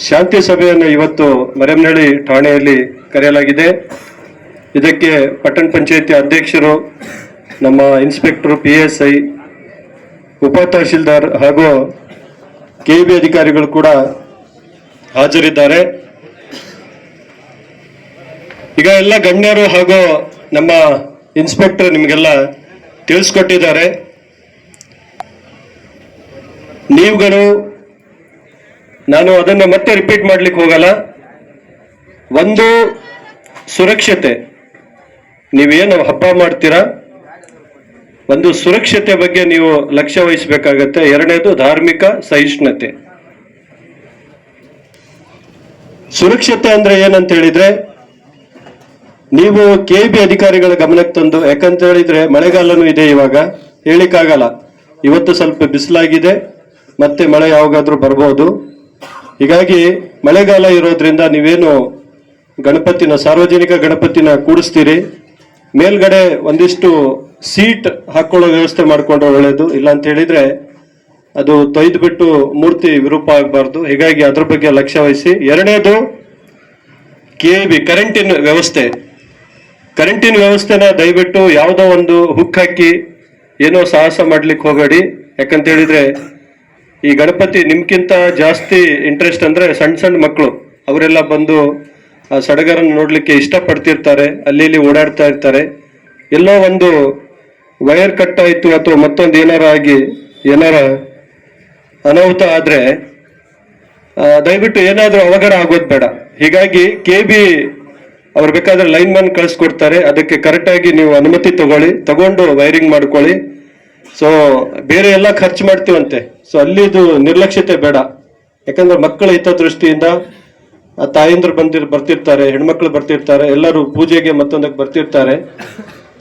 ಶಾಂತಿ ಸಭೆಯನ್ನು ಇವತ್ತು ಮರೆಮನಹಳ್ಳಿ ಠಾಣೆಯಲ್ಲಿ ಕರೆಯಲಾಗಿದೆ. ಇದಕ್ಕೆ ಪಟ್ಟಣ ಪಂಚಾಯತಿ ಅಧ್ಯಕ್ಷರು, ನಮ್ಮ ಇನ್ಸ್ಪೆಕ್ಟರ್ ಪಿ ಎಸ್ ಐ, ಉಪ ತಹಶೀಲ್ದಾರ್ ಹಾಗೂ ಕೆ ಬಿ ಅಧಿಕಾರಿಗಳು ಕೂಡ ಹಾಜರಿದ್ದಾರೆ. ಈಗ ಎಲ್ಲ ಗಣ್ಯರು ಹಾಗೂ ನಮ್ಮ ಇನ್ಸ್ಪೆಕ್ಟರ್ ನಿಮಗೆಲ್ಲ ತಿಳಿಸ್ಕೊಟ್ಟಿದ್ದಾರೆ. ನೀವುಗಳು, ನಾನು ಅದನ್ನು ಮತ್ತೆ ರಿಪೀಟ್ ಮಾಡ್ಲಿಕ್ಕೆ ಹೋಗಲ್ಲ. ಒಂದು ಸುರಕ್ಷತೆ. ನೀವೇನು ಹಬ್ಬ ಮಾಡ್ತೀರಾ? ಒಂದು ಸುರಕ್ಷತೆ ಬಗ್ಗೆ ನೀವು ಲಕ್ಷ್ಯ ವಹಿಸಬೇಕಾಗತ್ತೆ. ಎರಡನೇದು ಧಾರ್ಮಿಕ ಸಹಿಷ್ಣುತೆ. ಸುರಕ್ಷತೆ ಅಂದ್ರೆ ಏನಂತ ಹೇಳಿದ್ರೆ, ನೀವು ಕೆ ಬಿ ಅಧಿಕಾರಿಗಳ ಗಮನಕ್ಕೆ ತಂದು, ಯಾಕಂತ ಹೇಳಿದ್ರೆ ಮಳೆಗಾಲನೂ ಇದೆ ಇವಾಗ ಹೇಳಿಕ್ಕಾಗಲ್ಲ ಇವತ್ತು ಸ್ವಲ್ಪ ಬಿಸಿಲಾಗಿದೆ, ಮತ್ತೆ ಮಳೆ ಯಾವಾಗಾದ್ರೂ ಬರ್ಬೋದು. ಹೀಗಾಗಿ ಮಳೆಗಾಲ ಇರೋದ್ರಿಂದ ನೀವೇನು ಗಣಪತಿನ, ಸಾರ್ವಜನಿಕ ಗಣಪತಿನ ಕೂಡಿಸ್ತೀರಿ? ಮೇಲ್ಗಡೆ ಒಂದಿಷ್ಟು ಸೀಟ್ ಹಾಕೊಳ್ಳೋ ವ್ಯವಸ್ಥೆ ಮಾಡಿಕೊಂಡ್ರೆ ಒಳ್ಳೆಯದು ಇಲ್ಲ ಅಂತ ಹೇಳಿದ್ರೆ ಅದು ತೊಯ್ದು ಬಿಟ್ಟು ಮೂರ್ತಿ ವಿರೂಪ ಆಗಬಾರ್ದು. ಹೀಗಾಗಿ ಅದ್ರ ಬಗ್ಗೆ ಲಕ್ಷ್ಯ ವಹಿಸಿ. ಎರಡನೇದು ಕೆ ಬಿ ಕರೆಂಟಿನ ವ್ಯವಸ್ಥೆ. ಕರೆಂಟಿನ ವ್ಯವಸ್ಥೆನ ದಯವಿಟ್ಟು ಯಾವುದೋ ಒಂದು ಹುಕ್ ಹಾಕಿ ಏನೋ ಸಾಹಸ ಮಾಡ್ಲಿಕ್ಕೆ ಹೋಗಬೇಡಿ. ಯಾಕಂತ ಹೇಳಿದ್ರೆ ಈ ಗಣಪತಿ ನಿಮ್ಗಿಂತ ಜಾಸ್ತಿ ಇಂಟ್ರೆಸ್ಟ್ ಅಂದ್ರೆ ಸಣ್ಣ ಸಣ್ಣ ಮಕ್ಕಳು ಅವರೆಲ್ಲ ಬಂದು ಸಡಗರನ್ನು ನೋಡ್ಲಿಕ್ಕೆ ಇಷ್ಟಪಡ್ತಿರ್ತಾರೆ ಅಲ್ಲಿ ಇಲ್ಲಿ ಓಡಾಡ್ತಾ ಇರ್ತಾರೆ. ಎಲ್ಲೋ ಒಂದು ವೈರ್ ಕಟ್ ಆಯ್ತು ಅಥವಾ ಮತ್ತೊಂದು ಏನಾರ ಆಗಿ ಏನಾರ ಅನಾಹುತ ಆದ್ರೆ ಆ, ದಯವಿಟ್ಟು ಏನಾದರೂ ಅವಘಡ ಆಗೋದು ಬೇಡ. ಹೀಗಾಗಿ ಕೆ ಬಿ ಅವ್ರು ಬೇಕಾದ್ರೆ ಲೈನ್ ಮ್ಯಾನ್ ಕಳಿಸ್ಕೊಡ್ತಾರೆ. ಅದಕ್ಕೆ ಕರೆಕ್ಟ್ ಆಗಿ ನೀವು ಅನುಮತಿ ತಗೊಳ್ಳಿ ತಗೊಂಡು ವೈರಿಂಗ್ ಮಾಡ್ಕೊಳ್ಳಿ. ಸೊ ಬೇರೆ ಎಲ್ಲ ಖರ್ಚು ಮಾಡ್ತೀವಂತೆ. ಸೊ ಅಲ್ಲಿದು ನಿರ್ಲಕ್ಷ್ಯತೆ ಬೇಡ. ಯಾಕಂದ್ರೆ ಮಕ್ಕಳ ಹಿತದೃಷ್ಟಿಯಿಂದ ಆ ತಾಯಂದ್ರು ಬಂದಿರ್, ಬರ್ತಿರ್ತಾರೆ, ಹೆಣ್ಮಕ್ಳು ಬರ್ತಿರ್ತಾರೆ, ಎಲ್ಲರೂ ಪೂಜೆಗೆ ಮತ್ತೊಂದಕ್ಕೆ ಬರ್ತಿರ್ತಾರೆ.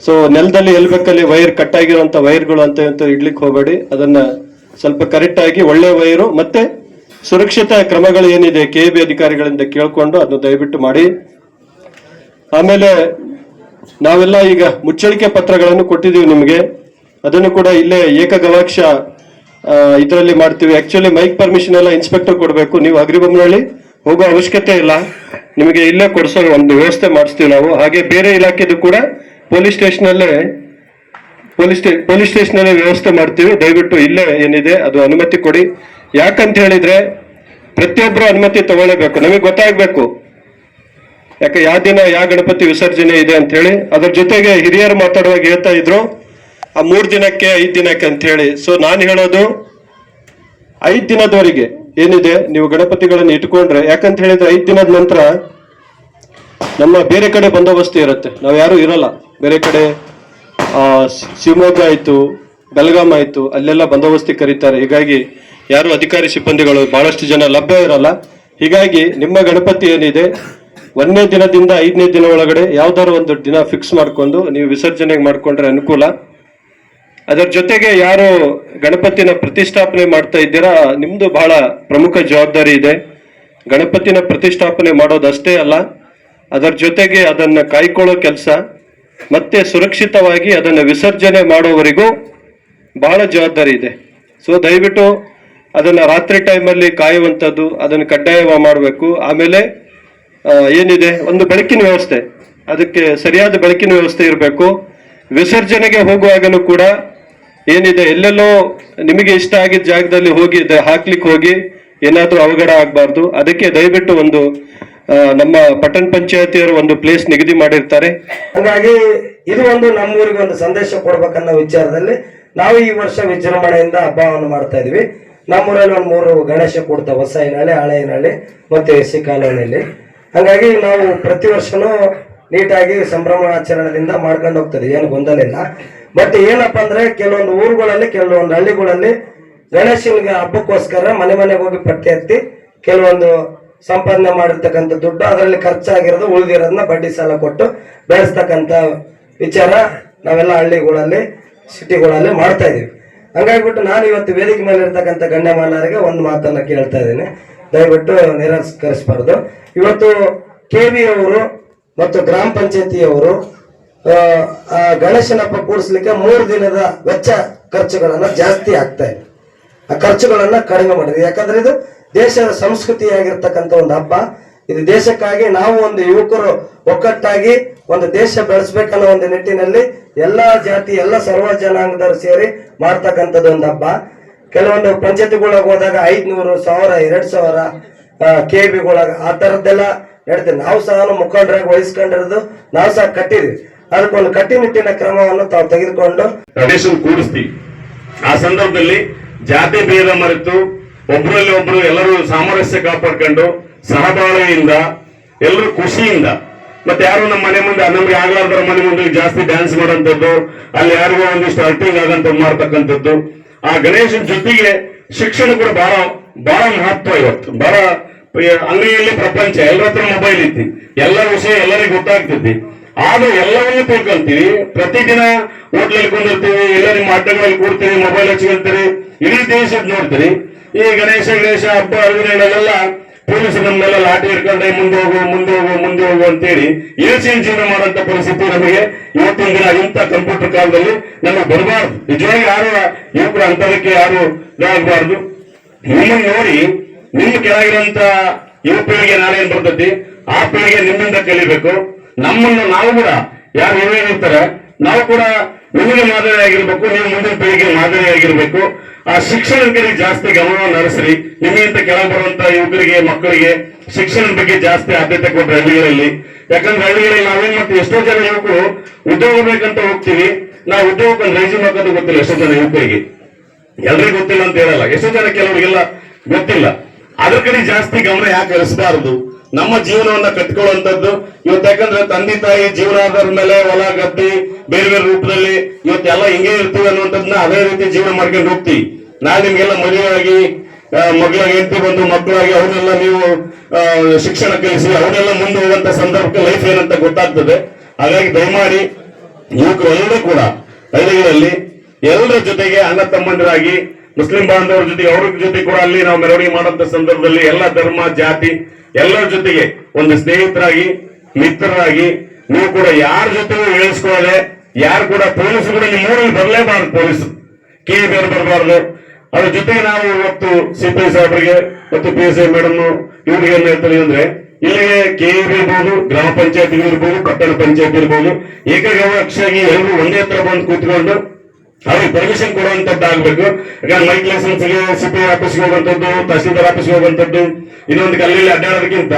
ಸೊ ನೆಲದಲ್ಲಿ ಎಲ್ಬೇಕಲ್ಲಿ ವೈರ್ ಕಟ್ ಆಗಿರುವಂತ ವೈರ್ಗಳು ಅಂತ ಅಂತ ಇಡ್ಲಿಕ್ಕೆ ಹೋಗಬೇಡಿ. ಅದನ್ನ ಸ್ವಲ್ಪ ಕರೆಕ್ಟ್ ಆಗಿ ಒಳ್ಳೆ ವೈರು ಮತ್ತೆ ಸುರಕ್ಷತಾ ಕ್ರಮಗಳು ಏನಿದೆ ಕೆ ಬಿ ಅಧಿಕಾರಿಗಳಿಂದ ಕೇಳ್ಕೊಂಡು ಅದನ್ನ ದಯವಿಟ್ಟು ಮಾಡಿ. ಆಮೇಲೆ ನಾವೆಲ್ಲ ಈಗ ಮುಚ್ಚಳಿಕೆ ಪತ್ರಗಳನ್ನು ಕೊಟ್ಟಿದ್ದೀವಿ ನಿಮಗೆ. ಅದನ್ನು ಕೂಡ ಇಲ್ಲೇ ಏಕಗವಾಕ್ಷ ಇದರಲ್ಲಿ ಮಾಡ್ತೀವಿ. ಆಕ್ಚುಲಿ ಮೈಕ್ ಪರ್ಮಿಷನ್ ಎಲ್ಲ ಇನ್ಸ್ಪೆಕ್ಟರ್ ಕೊಡಬೇಕು. ನೀವು ಅಗ್ರಿಬೊಮ್ಮನಹಳ್ಳಿ ಹೋಗೋ ಅವಶ್ಯಕತೆ ಇಲ್ಲ. ನಿಮಗೆ ಇಲ್ಲೇ ಕೊಡಿಸೋ ಒಂದು ವ್ಯವಸ್ಥೆ ಮಾಡಿಸ್ತೀವಿ ನಾವು. ಹಾಗೆ ಬೇರೆ ಇಲಾಖೆದು ಕೂಡ ಪೊಲೀಸ್ ಸ್ಟೇಷನಲ್ಲೇ, ಪೊಲೀಸ್ ಸ್ಟೇ, ಪೊಲೀಸ್ ಸ್ಟೇಷನ್ ವ್ಯವಸ್ಥೆ ಮಾಡ್ತೀವಿ. ದಯವಿಟ್ಟು ಇಲ್ಲೇ ಏನಿದೆ ಅದು ಅನುಮತಿ ಕೊಡಿ. ಯಾಕಂತ ಹೇಳಿದ್ರೆ ಪ್ರತಿಯೊಬ್ಬರು ಅನುಮತಿ ತಗೊಳ್ಳೇಬೇಕು. ನಮಗೆ ಗೊತ್ತಾಗಬೇಕು. ಯಾಕೆ ಯಾವ ದಿನ ಯಾವ ಗಣಪತಿ ವಿಸರ್ಜನೆ ಇದೆ ಅಂತ ಹೇಳಿ. ಅದ್ರ ಜೊತೆಗೆ ಹಿರಿಯರು ಮಾತಾಡುವಾಗ ಹೇಳ್ತಾ ಇದ್ರು, ಆ ಮೂರು ದಿನಕ್ಕೆ, ಐದು ದಿನಕ್ಕೆ ಅಂತ ಹೇಳಿ. ಸೊ ನಾನು ಹೇಳೋದು, ಐದು ದಿನದವರೆಗೆ. ಏನಿದೆ? ನೀವು ಗಣಪತಿಗಳನ್ನು ಇಟ್ಕೊಂಡ್ರೆ ಯಾಕಂತ ಹೇಳಿದ್ರೆ ಐದು ದಿನದ ನಂತರ ನಮ್ಮ ಬೇರೆ ಕಡೆ ಬಂದೋಬಸ್ತಿ ಇರುತ್ತೆ. ನಾವು ಯಾರು ಇರಲ್ಲ. ಬೇರೆ ಕಡೆ ಆ, ಶಿವಮೊಗ್ಗ ಆಯ್ತು ಬೆಳಗಾಂ ಆಯ್ತು ಅಲ್ಲೆಲ್ಲ ಬಂದೋಬಸ್ತಿ ಕರೀತಾರೆ. ಹೀಗಾಗಿ ಯಾರು ಅಧಿಕಾರಿ ಸಿಬ್ಬಂದಿಗಳು ಬಹಳಷ್ಟು ಜನ ಲಭ್ಯ ಇರಲ್ಲ. ಹೀಗಾಗಿ ನಿಮ್ಮ ಗಣಪತಿ ಏನಿದೆ? ಒಂದನೇ ದಿನದಿಂದ ಐದನೇ ದಿನ ಒಳಗಡೆ ಯಾವ್ದಾದ್ರು ಒಂದು ದಿನ ಫಿಕ್ಸ್ ಮಾಡ್ಕೊಂಡು ನೀವು ವಿಸರ್ಜನೆ ಮಾಡ್ಕೊಂಡ್ರೆ ಅನುಕೂಲ. ಅದರ ಜೊತೆಗೆ ಯಾರು ಗಣಪತಿನ ಪ್ರತಿಷ್ಠಾಪನೆ ಮಾಡ್ತಾ ಇದ್ದೀರಾ, ನಿಮ್ದು ಬಹಳ ಪ್ರಮುಖ ಜವಾಬ್ದಾರಿ ಇದೆ. ಗಣಪತಿನ ಪ್ರತಿಷ್ಠಾಪನೆ ಮಾಡೋದಷ್ಟೇ ಅಲ್ಲ, ಅದರ ಜೊತೆಗೆ ಅದನ್ನ ಕಾಯ್ಕೊಳ್ಳೋ ಕೆಲಸ, ಮತ್ತೆ ಸುರಕ್ಷಿತವಾಗಿ ಅದನ್ನ ವಿಸರ್ಜನೆ ಮಾಡೋವರೆಗೂ ಬಹಳ ಜವಾಬ್ದಾರಿ ಇದೆ. ಸೊ ದಯವಿಟ್ಟು ಅದನ್ನ ರಾತ್ರಿ ಟೈಮಲ್ಲಿ ಕಾಯುವಂಥದ್ದು, ಅದನ್ನು ಕಡ್ಡಾಯ ಮಾಡಬೇಕು. ಆಮೇಲೆ ಏನಿದೆ, ಒಂದು ಬೆಳಕಿನ ವ್ಯವಸ್ಥೆ. ಅದಕ್ಕೆ ಸರಿಯಾದ ಬೆಳಕಿನ ವ್ಯವಸ್ಥೆ ಇರಬೇಕು. ವಿಸರ್ಜನೆಗೆ ಹೋಗುವಾಗಲೂ ಕೂಡ ಏನಿದೆ, ಎಲ್ಲೆಲ್ಲೋ ನಿಮಗೆ ಇಷ್ಟ ಆಗಿದ್ದ ಜಾಗದಲ್ಲಿ ಹೋಗಿ ಹಾಕ್ಲಿಕ್ಕೆ ಹೋಗಿ ಏನಾದ್ರೂ ಅವಘಡ ಆಗಬಾರ್ದು. ಅದಕ್ಕೆ ದಯವಿಟ್ಟು ಒಂದು ನಮ್ಮ ಪಟ್ಟಣ ಪಂಚಾಯತಿಯವರು ಒಂದು ಪ್ಲೇಸ್ ನಿಗದಿ ಮಾಡಿರ್ತಾರೆ. ಹಾಗಾಗಿ ಇದು ಒಂದು ನಮ್ಮೂರಿಗೆ ಒಂದು ಸಂದೇಶ ಕೊಡ್ಬೇಕನ್ನೋ ವಿಚಾರದಲ್ಲಿ ನಾವು ಈ ವರ್ಷ ವಿಜೃಂಭಣೆಯಿಂದ ಹಬ್ಬವನ್ನು ಮಾಡ್ತಾ ಇದೀವಿ. ನಮ್ಮೂರಲ್ಲಿ ಒಂದು ಮೂರು ಗಣೇಶ ಕೊಡ್ತಾ ಹೊಸ ಹಿನಹಳ್ಳಿ ಹಳೆ ಹಿನಹಳ್ಳಿ ಮತ್ತೆ ಎಸಿ ಕಾಲೋನಿಯಲ್ಲಿ ಹಾಗಾಗಿ ನಾವು ಪ್ರತಿ ವರ್ಷನೂ ನೀಟಾಗಿ ಸಂಭ್ರಮಾಚರಣೆಯಿಂದ ಮಾಡ್ಕೊಂಡು ಹೋಗ್ತದೆ. ಏನು ಗೊಂದಲ ಇಲ್ಲ. ಬಟ್ ಏನಪ್ಪ ಅಂದ್ರೆ ಕೆಲವೊಂದು ಊರುಗಳಲ್ಲಿ, ಕೆಲವೊಂದು ಹಳ್ಳಿಗಳಲ್ಲಿ ಗಣೇಶನಿಗೆ ಹಬ್ಬಕ್ಕೋಸ್ಕರ ಮನೆ ಮನೆಗೆ ಹೋಗಿ ಪಟ್ಟಿ ಹತ್ತಿ ಕೆಲವೊಂದು ಸಂಪಾದನೆ ಮಾಡಿರ್ತಕ್ಕಂಥ ದುಡ್ಡು, ಅದರಲ್ಲಿ ಖರ್ಚಾಗಿರೋದು ಉಳಿದಿರೋದನ್ನ ಬಡ್ಡಿ ಸಾಲ ಕೊಟ್ಟು ಬೆಳೆಸ್ತಕ್ಕಂಥ ವಿಚಾರ ನಾವೆಲ್ಲ ಹಳ್ಳಿಗಳಲ್ಲಿ, ಸಿಟಿಗಳಲ್ಲಿ ಮಾಡ್ತಾ ಇದೀವಿ ಹಂಗಾಗ್ಬಿಟ್ಟು ನಾನು ಇವತ್ತು ವೇದಿಕೆ ಮೇಲೆ ಇರ್ತಕ್ಕಂಥ ಗಣ್ಯಮಾನ್ಯರಿಗೆ ಒಂದು ಮಾತನ್ನ ಕೇಳ್ತಾ ಇದ್ದೀನಿ. ದಯವಿಟ್ಟು ನಿರಾಕರಿಸಬಾರ್ದು. ಇವತ್ತು ಕೆ ಅವರು ಮತ್ತು ಗ್ರಾಮ ಪಂಚಾಯತಿಯವರು ಆ, ಆ ಗಣೇಶನ ಹಬ್ಬ ಕೂಡಿಸ್ಲಿಕ್ಕೆ ಮೂರು ದಿನದ ವೆಚ್ಚ ಖರ್ಚುಗಳನ್ನ ಜಾಸ್ತಿ ಆಗ್ತಾ ಇದೆ. ಆ ಖರ್ಚುಗಳನ್ನ ಕಡಿಮೆ ಮಾಡಿದೆ. ಯಾಕಂದ್ರೆ ಇದು ದೇಶದ ಸಂಸ್ಕೃತಿಯಾಗಿರ್ತಕ್ಕಂಥ ಒಂದು ಹಬ್ಬ. ಇದು ದೇಶಕ್ಕಾಗಿ ನಾವು ಒಂದು ಯುವಕರು ಒಕ್ಕಟ್ಟಾಗಿ ಒಂದು ದೇಶ ಬೆಳೆಸ್ಬೇಕನ್ನೋ ಒಂದು ನಿಟ್ಟಿನಲ್ಲಿ ಎಲ್ಲಾ ಜಾತಿ ಎಲ್ಲ ಸರ್ವ ಜನಾಂಗದವರು ಸೇರಿ ಮಾಡ್ತಕ್ಕಂಥದ್ದು ಒಂದು ಹಬ್ಬ. ಕೆಲವೊಂದು ಪಂಚಾಯತಿಗಳಿಗೆ ಹೋದಾಗ ಐದ್ನೂರು ಸಾವಿರ ಎರಡು ಸಾವಿರ ಕೆ ಬಿಗಳಾಗ ಆ ಥರದ್ದೆಲ್ಲ ನಡೀತದೆ. ನಾವು ಸಹ ಮುಖಂಡರಾಗಿ ವಹಿಸ್ಕೊಂಡಿರೋದು ನಾವು ಸಹ ಕಟ್ಟಿದ್ವಿ ಅದಕ್ಕೊಂದು ಕಟ್ಟುನಿಟ್ಟಿನ ಕ್ರಮವನ್ನು ತಾವು ತೆಗೆದುಕೊಂಡು ಗಣೇಶನ್ ಕೂಡಿಸ್ತೀವಿ ಆ ಸಂದರ್ಭದಲ್ಲಿ ಜಾತಿ ಭೇದ ಮರೆತು ಒಬ್ಬರಲ್ಲಿ ಒಬ್ರು ಎಲ್ಲರೂ ಸಾಮರಸ್ಯ ಕಾಪಾಡ್ಕೊಂಡು ಸಹಬಾಳ್ವೆಯಿಂದ, ಎಲ್ಲರೂ ಖುಷಿಯಿಂದ, ಮತ್ತೆ ಯಾರು ನಮ್ಮ ಮನೆ ಮುಂದೆ, ನಮ್ಗೆ ಆಗ್ಲಾರ್ದ್ರ ಮನೆ ಮುಂದೆ ಜಾಸ್ತಿ ಡ್ಯಾನ್ಸ್ ಮಾಡೋಂಥದ್ದು ಅಲ್ಲಿ ಯಾರಿಗೋ ಒಂದಿಷ್ಟು ಅರ್ಟಿಂಗ್ ಆಗಂತ ಮಾಡ್ತಕ್ಕಂಥದ್ದು. ಆ ಗಣೇಶನ ಜೊತೆಗೆ ಶಿಕ್ಷಣ ಕೂಡ ಬಹಳ ಬಹಳ ಮಹತ್ವ ಇವತ್ತು. ಬಹಳ, ಅಂಗಡಿಯಲ್ಲಿ ಪ್ರಪಂಚ, ಎಲ್ಲರ ಮೊಬೈಲ್ ಇತ್ತು. ಎಲ್ಲ ವಿಷಯ ಎಲ್ಲರಿಗೂ ಗೊತ್ತಾಗ್ತೈತಿ ಆದ್ರೂ ಎಲ್ಲವನ್ನೂ ತಿಳ್ಕೊಂತೀವಿ ಪ್ರತಿದಿನ ಹೋಟ್ಲಲ್ಲಿ ಕುಂದಿರ್ತೀವಿ ಎಲ್ಲ ನಿಮ್ಮ ಅಡ್ಡಗಳಲ್ಲಿ ಕೂಡ್ತೀವಿ ಮೊಬೈಲ್ ಹಚ್ಕೊಂತೀರಿ ಇಡೀ ದೇಶದ ನೋಡ್ತೀರಿ. ಈ ಗಣೇಶ ಗಣೇಶ, ಹಬ್ಬ ಹರಿದಿನಗಳೆಲ್ಲ ಪೊಲೀಸರು ನಮ್ಮೆಲ್ಲ ಲಾಟಿ ಇಟ್ಕೊಂಡ್ರೆ ಮುಂದೆ ಹೋಗು ಮುಂದೆ ಹೋಗು ಮುಂದೆ ಹೋಗು ಅಂತೇಳಿ ಏಸಿನ ಜೀವನ ಮಾಡುವಂತ ಪರಿಸ್ಥಿತಿ ನಮಗೆ ಇವತ್ತಿನ ದಿನ ಇಂಥ ಕಂಪ್ಯೂಟರ್ ಕಾಲದಲ್ಲಿ ನಮಗೆ ಬರಬಾರ್ದು. ನಿಜವಾಗಿ ಯಾರು ಯುವಕರು ಅಂತರಕ್ಕೆ ಯಾರು ಇದಾಗಬಾರ್ದು. ನಿಮ್ಮನ್ನು ನೋಡಿ, ನಿಮ್ಮ ಕೆಳಗಿರುವಂತ ಯುವ ಪೀಳಿಗೆ ನಾಳೆ ಏನ್ ಬರ್ತೈತಿ? ಆ ಪೀಳಿಗೆ ನಿಮ್ಮಿಂದ ಕಲಿಬೇಕು. ನಮ್ಮನ್ನು ನಾವು ಕೂಡ, ಯಾರು ಹೇಳ್ತಾರೆ ನಾವು ಕೂಡ ನಿಮಗೆ ಮಾದರಿ ಆಗಿರ್ಬೇಕು, ನೀವು ಮುಂದಿನ ಪೀಳಿಗೆ ಮಾದರಿ ಆ ಶಿಕ್ಷಣದ ಕಡೆ ಜಾಸ್ತಿ ಗಮನವನ್ನು ಹರಿಸ್ರಿ ನಿಮಗಿಂತ ಕೆಳಗೆ ಬರುವಂತ ಯುವಕರಿಗೆ, ಮಕ್ಕಳಿಗೆ ಶಿಕ್ಷಣದ ಬಗ್ಗೆ ಜಾಸ್ತಿ ಆದ್ಯತೆ ಕೊಟ್ಟರೆ ಹಳ್ಳಿಗಳಲ್ಲಿ. ಯಾಕಂದ್ರೆ ಹಳ್ಳಿಗಳಲ್ಲಿ ನಾವೇನ್ ಮಾಡ್ತೀವಿ? ಎಷ್ಟೋ ಜನ ಯುವಕರು ಉದ್ಯೋಗ ಬೇಕಂತ ಹೋಗ್ತೀವಿ. ನಾವು ಉದ್ಯೋಗಕ್ಕೆ ರೈಸಿ ಹಾಕೋದು ಗೊತ್ತಿಲ್ಲ ಎಷ್ಟೋ ಜನ ಯುವಕರಿಗೆ. ಎಲ್ರಿಗೂ ಗೊತ್ತಿಲ್ಲ ಅಂತ ಹೇಳಲ್ಲ. ಎಷ್ಟೋ ಜನ ಕೆಲವರಿಗೆಲ್ಲ ಗೊತ್ತಿಲ್ಲ. ಅದ್ರ ಕಡೆ ಜಾಸ್ತಿ ಗಮನ ಯಾಕೆ ಹರಿಸಬಾರದು? ನಮ್ಮ ಜೀವನವನ್ನ ಕಟ್ಕೊಳ್ಳುವಂತದ್ದು ಇವತ್ತು ಯಾಕಂದ್ರೆ ತಂದೆ ತಾಯಿ ಜೀವನಾಧಾರದ ಮೇಲೆ ಹೊಲ ಗದ್ದಿ ಬೇರೆ ಬೇರೆ ರೂಪದಲ್ಲಿ ಇವತ್ತೆಲ್ಲ ಹಿಂಗೆ ಇರ್ತೀವಿ ಅನ್ನುವಂಥದ್ದನ್ನ ಅದೇ ರೀತಿ ಜೀವನ ಮಾಡ್ಕೊಂಡು ಹೋಗ್ತೀವಿ. ನಾ ನಿಮ್ಗೆಲ್ಲ ಮದುವೆಯಾಗಿ ಮಗಳಾಗಿ, ಹೆಂಡತಿ ಬಂದು ಮಕ್ಕಳಾಗಿ, ಅವನ್ನೆಲ್ಲ ನೀವು ಶಿಕ್ಷಣ ಕಲಿಸಿ, ಅವನ್ನೆಲ್ಲ ಮುಂದೆ ಹೋಗುವಂತ ಸಂದರ್ಭಕ್ಕೆ ಲೈಫ್ ಏನಂತ ಗೊತ್ತಾಗ್ತದೆ. ಹಾಗಾಗಿ ದಯಮಾಡಿ ಯುವಕರು ಎಲ್ಲರೂ ಕೂಡ, ಹಳ್ಳಿಗಳಲ್ಲಿ ಎಲ್ಲರ ಜೊತೆಗೆ ಅಣ್ಣ ತಮ್ಮಂದರಾಗಿ, ಮುಸ್ಲಿಂ ಬಾಂಧವರ ಜೊತೆಗೆ ಅವ್ರ ಜೊತೆ ಕೂಡ ಅಲ್ಲಿ ನಾವು ಮೆರವಣಿಗೆ ಮಾಡುವಂತ ಸಂದರ್ಭದಲ್ಲಿ ಎಲ್ಲ ಧರ್ಮ, ಜಾತಿ ಎಲ್ಲರ ಜೊತೆಗೆ ಒಂದು ಸ್ನೇಹಿತರಾಗಿ, ಮಿತ್ರರಾಗಿ, ನೀವು ಕೂಡ ಯಾರ ಜೊತೆಗೂ ಹೇಳಿಸ್ಕೊಳ್ಳದೆ ಯಾರು ಕೂಡ ಪೊಲೀಸ್ ಕೂಡ ಊರಲ್ಲಿ ಬರಲೇಬಾರದು ಪೊಲೀಸ್ ಕೇ ಬೇರೆ ಬರಬಾರ್ದು. ಅದ್ರ ಜೊತೆಗೆ ನಾವು ಇವತ್ತು ಸಿ ಪಿ ಸಾಹೇಬರಿಗೆ ಮತ್ತು ಪಿ ಎಸ್ ಐ ಮೇಡಮ್ ಇವ್ರಿಗೆ ಏನ್ ಹೇಳ್ತಾರೆ ಅಂದ್ರೆ, ಇಲ್ಲಿಗೆ ಕೆ ಇರ್ಬೋದು, ಗ್ರಾಮ ಪಂಚಾಯತ್ ಇರ್ಬೋದು ಪಟ್ಟಣ ಪಂಚಾಯತ್ ಇರ್ಬೋದು ಏಕಗವಾಕ್ಷಿಯಾಗಿ ಎಲ್ಲರೂ ಒಂದೇ ತರ ಬಂದು ಕೂತ್ಕೊಂಡು ಅವ್ರಿಗೆ ಪರ್ಮಿಷನ್ ಕೊಡುವಂತದ್ದು ಆಗ್ಬೇಕು. ಯಾಕಂದ್ರೆ ಮೈಕ್ ಲೈಸೆನ್ಸ್ಗೆ ಸಿಪಿ ಆಫೀಸ್ಗೆ ಹೋಗುವಂಥದ್ದು, ತಹಸೀಲ್ದಾರ್ ಆಫೀಸ್ಗೆ ಹೋಗುವಂಥದ್ದು, ಇನ್ನೊಂದು ಕಲ್ಲಲ್ಲಿ ಅಡ್ಡಾಡೋದಕ್ಕಿಂತ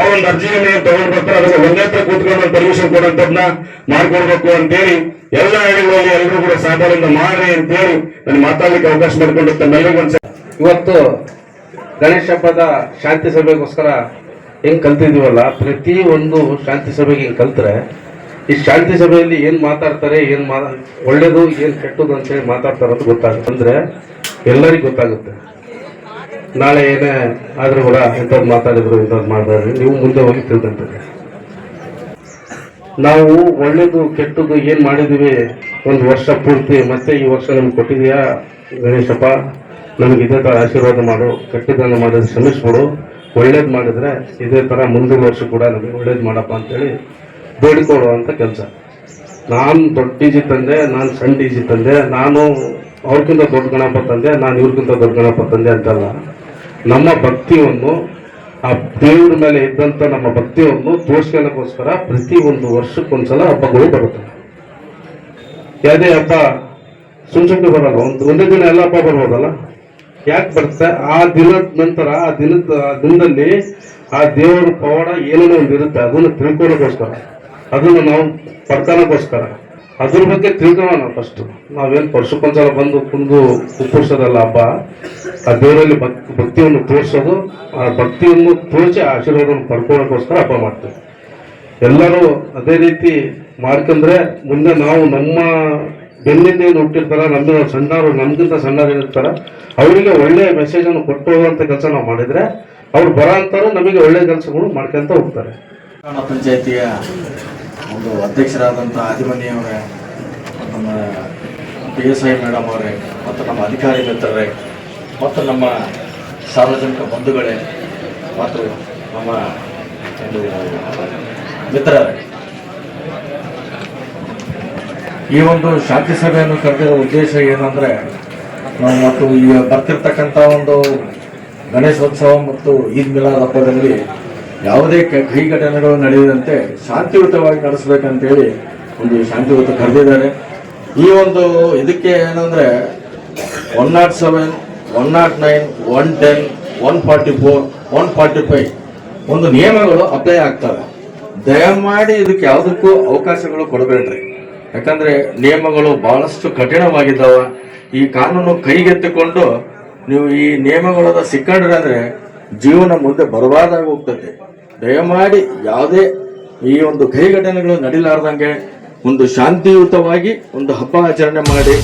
ಅವ್ರೊಂದು ಅರ್ಜಿಯನ್ನು ತಗೊಂಡು ಬರ್ತಾರೆ, ಅದಕ್ಕೆ ಒಂದೇ ಹತ್ರ ಕೂತ್ಕೊಂಡು ಪರ್ಮಿಷನ್ ಕೊಡುವಂಥದ್ನ ಮಾಡ್ಕೊಡ್ಬೇಕು ಅಂತೇಳಿ ಎಲ್ಲ ಹಳ್ಳಿಗಳಲ್ಲಿ ಎಲ್ಲರೂ ಕೂಡ ಸಹಕಾರದಿಂದ ಮಾಡ್ರಿ ಅಂತೇಳಿ ನಾನು ಮಾತಾಡಲಿಕ್ಕೆ ಅವಕಾಶ ಮಾಡಿಕೊಂಡು ಇವತ್ತು ಗಣೇಶ ಹಬ್ಬದ ಶಾಂತಿ ಸಭೆಗೋಸ್ಕರ ಹೆಂಗ್ ಕಲ್ತಿದೀವಲ್ಲ, ಪ್ರತಿ ಒಂದು ಶಾಂತಿ ಸಭೆಗೆ ಹಿಂಗೆ ಕಲ್ತ್ರೆ ಈ ಶಾಂತಿ ಸಭೆಯಲ್ಲಿ ಏನ್ ಮಾತಾಡ್ತಾರೆ, ಏನ್ ಮಾ, ಒಳ್ಳೇದು, ಏನ್ ಕೆಟ್ಟದು ಅಂತೇಳಿ ಮಾತಾಡ್ತಾರೆ ಅಂತ ಗೊತ್ತಾಗುತ್ತೆ. ಅಂದ್ರೆ ಎಲ್ಲರಿಗೂ ಗೊತ್ತಾಗುತ್ತೆ. ನಾಳೆ ಏನೇ ಆದ್ರೂ ಕೂಡ ಇಂಥದ್ದು ಮಾತಾಡಿದ್ರು ಇಂಥದ್ದು ಮಾಡಿದ್ರೆ, ನೀವು ಮುಂದೆ ಹೋಗಿ ತಿಳ್ಕೊಂತಾರೆ. ನಾವು ಒಳ್ಳೇದು ಕೆಟ್ಟದ್ದು ಏನ್ ಮಾಡಿದೀವಿ ಒಂದು ವರ್ಷ ಪೂರ್ತಿ, ಮತ್ತೆ ಈ ವರ್ಷ ನಮ್ಗೆ ಕೊಟ್ಟಿದೀಯಾ ಗಣೇಶಪ್ಪ? ನಮ್ಗೆ ಇದೇ ತರ ಆಶೀರ್ವಾದ ಮಾಡು ಕೆಟ್ಟದನ್ನು ಮಾಡಿದ್ರೆ ಶ್ರಮಿಸ್ಬಿಡು ಒಳ್ಳೇದು ಮಾಡಿದ್ರೆ ಇದೇ ತರ ಮುಂದಿನ ವರ್ಷ ಕೂಡ ನಮಗೆ ಒಳ್ಳೇದು ಮಾಡಪ್ಪ ಅಂತೇಳಿ ಬೇಡಿಕೊಳ್ಳುವಂತ ಕೆಲಸ. ನಾನು ದೊಡ್ಡ ಡಿ ಜಿ ತಂದೆ, ನಾನು ಸಣ್ಣ ಡಿ ಜಿ ತಂದೆ, ನಾನು ಅವ್ರಿಗಿಂತ ದೊಡ್ಡ ಗಣಪ ತಂದೆ, ನಾನು ಇವ್ರಿಗಿಂತ ದೊಡ್ಡ ಗಣಪ ತಂದೆ ಅಂತಲ್ಲ. ನಮ್ಮ ಭಕ್ತಿಯನ್ನು, ಆ ದೇವ್ರ ಮೇಲೆ ಇದ್ದಂತ ನಮ್ಮ ಭಕ್ತಿಯನ್ನು ತೋರಿಸ್ಕೊಳ್ಳೋಕ್ಕೋಸ್ಕರ ಪ್ರತಿ ಒಂದು ವರ್ಷಕ್ಕೊಂದ್ಸಲ ಹಬ್ಬಗಳು ಬರುತ್ತೆ. ಯಾವುದೇ ಹಬ್ಬ ಸುಮ್ ಸುಮ್ಮನೆ ಬರಲ್ಲ, ಒಂದು ಒಂದೇ ದಿನ ಎಲ್ಲ ಹಬ್ಬ ಬರ್ಬೋದಲ್ಲ? ಯಾಕೆ ಬರುತ್ತೆ? ಆ ದಿನದ ನಂತರ, ಆ ದಿನದ ದಿನದಲ್ಲಿ ಆ ದೇವರ ಪವಾಡ ಏನೇನೋ ಒಂದು ಇರುತ್ತೆ ಅದನ್ನು ತಿಳ್ಕೊಳ್ಳೋಕ್ಕೋಸ್ಕರ. ಅದನ್ನು ನಾವು ಪಡ್ತಾನಕ್ಕೋಸ್ಕರ ಅದ್ರ ಬಗ್ಗೆ ತಿಳ್ಕೊಳ್ಳೋಣ ಫಸ್ಟು ನಾವೇನು ವರ್ಷಕ್ಕೊಂದ್ಸಲ ಬಂದು ಕುಂದು ಕುಪ್ಪರ್ಸೋದಲ್ಲ ಹಬ್ಬ ಆ ದೇವರಲ್ಲಿ ಭಕ್, ಭಕ್ತಿಯನ್ನು ತೋರಿಸೋದು, ಆ ಭಕ್ತಿಯನ್ನು ತೋರಿಸಿ ಆಶೀರ್ವಾದವನ್ನು ಪಡ್ಕೊಳ್ಳೋಕ್ಕೋಸ್ಕರ ಹಬ್ಬ ಮಾಡ್ತೀವಿ. ಎಲ್ಲರೂ ಅದೇ ರೀತಿ ಮಾಡ್ಕೊಂಡ್ರೆ ಮುಂದೆ ನಾವು ನಮ್ಮ ಬೆನ್ನಿಂದ ಏನು ಹುಟ್ಟಿರ್ತಾರ ನಮ್ಮ ಸಣ್ಣವರು, ನಮ್ಗಿಂತ ಸಣ್ಣವ್ರು ಏನಿರ್ತಾರ, ಅವರಿಗೆ ಒಳ್ಳೆಯ ಮೆಸೇಜ್ ಅನ್ನು ಕೊಟ್ಟು ಹೋಗುವಂಥ ಕೆಲಸ ನಾವು ಮಾಡಿದ್ರೆ, ಅವ್ರು ಬರೋ ಅಂತಾರೆ ನಮಗೆ ಒಳ್ಳೆಯ ಕೆಲಸಗಳು ಮಾಡ್ಕೊಂತ ಹೋಗ್ತಾರೆ. ಪಂಚಾಯಿತಿಯ ಒಂದು ಅಧ್ಯಕ್ಷರಾದಂಥ ಆದಿಮನಿಯವರೇ ನಮ್ಮ ಪಿ ಎಸ್ ಐ ಮೇಡಮ್ ಅವರೇ, ಮತ್ತು ನಮ್ಮ ಅಧಿಕಾರಿ ಮಿತ್ರರೇ, ಮತ್ತು ನಮ್ಮ ಸಾರ್ವಜನಿಕ ಬಂಧುಗಳೇ, ಮತ್ತು ನಮ್ಮ ಒಂದು ಮಿತ್ರರೇ. ಈ ಒಂದು ಶಾಂತಿ ಸಭೆಯನ್ನು ಕರೆದಿರೋ ಉದ್ದೇಶ ಏನಂದರೆ, ನಾವು ಮತ್ತು ಈಗ ಬರ್ತಿರ್ತಕ್ಕಂಥ ಒಂದು ಗಣೇಶೋತ್ಸವ ಮತ್ತು ಈದ್ ಮಿಲಾದ್ ಹಬ್ಬದಲ್ಲಿ ಯಾವುದೇ ಕ- ಘಟನೆಗಳು ನಡೆಯದಂತೆ ಶಾಂತಿಯುತವಾಗಿ ನಡೆಸಬೇಕಂತೇಳಿ ಒಂದು ಶಾಂತಿಯುತ ಕರೆದಿದ್ದಾರೆ. ಈ ಒಂದು ಇದಕ್ಕೆ ಏನಂದ್ರೆ one nought seven one nought nine one ten one forty four one forty five ಒಂದು ನಿಯಮಗಳು ಅಪ್ಲೈ ಆಗ್ತವೆ. ದಯಮಾಡಿ ಇದಕ್ಕೆ ಯಾವುದಕ್ಕೂ ಅವಕಾಶಗಳು ಕೊಡಬೇಡ್ರಿ. ಯಾಕಂದ್ರೆ ನಿಯಮಗಳು ಬಹಳಷ್ಟು ಕಠಿಣವಾಗಿದ್ದಾವ. ಈ ಕಾನೂನು ಕೈಗೆತ್ತಿಕೊಂಡು ನೀವು ಈ ನಿಯಮಗಳನ್ನ ಸಿಕ್ಕಂಡ್ರೆ ಅಂದ್ರೆ ಜೀವನ ಮುಂದೆ ಬರಬಾರ್ದಾಗಿ ಹೋಗ್ತದೆ. ದಯಮಾಡಿ ಯಾವುದೇ ಈ ಒಂದು ಕೈ ಘಟನೆಗಳು ನಡೀಲಾರ್ದಂಗೆ ಒಂದು ಶಾಂತಿಯುತವಾಗಿ ಒಂದು ಹಬ್ಬ ಆಚರಣೆ ಮಾಡಿ